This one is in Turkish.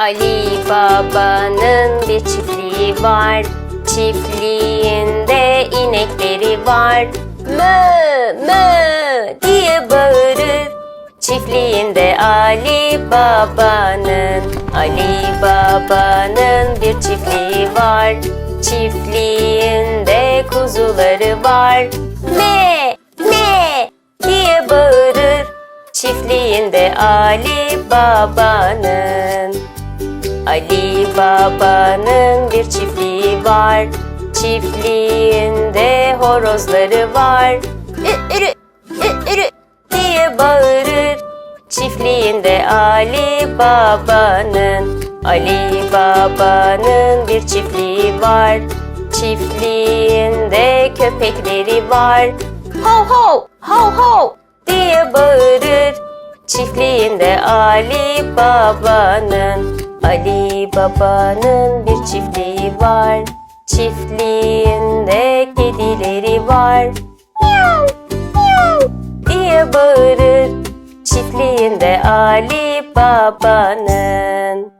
Ali Baba'nın bir çiftliği var. Çiftliğinde inekleri var. Mö mö diye bağırır. Çiftliğinde Ali Baba'nın Ali Baba'nın bir çiftliği var. Çiftliğinde kuzuları var. Me me diye bağırır. Çiftliğinde Ali Baba'nın Ali Baba'nın bir çiftliği var. Çiftliğinde horozları var. Ürü, ürü diye bağırır. Çiftliğinde Ali Baba'nın Ali Baba'nın bir çiftliği var. Çiftliğinde köpekleri var. Ho ho ho ho diye bağırır. Çiftliğinde Ali Baba'nın Ali Baba'nın bir çiftliği var. Çiftliğinde kedileri var. Miau, miau diye bağırır. Çiftliğinde Ali Baba'nın.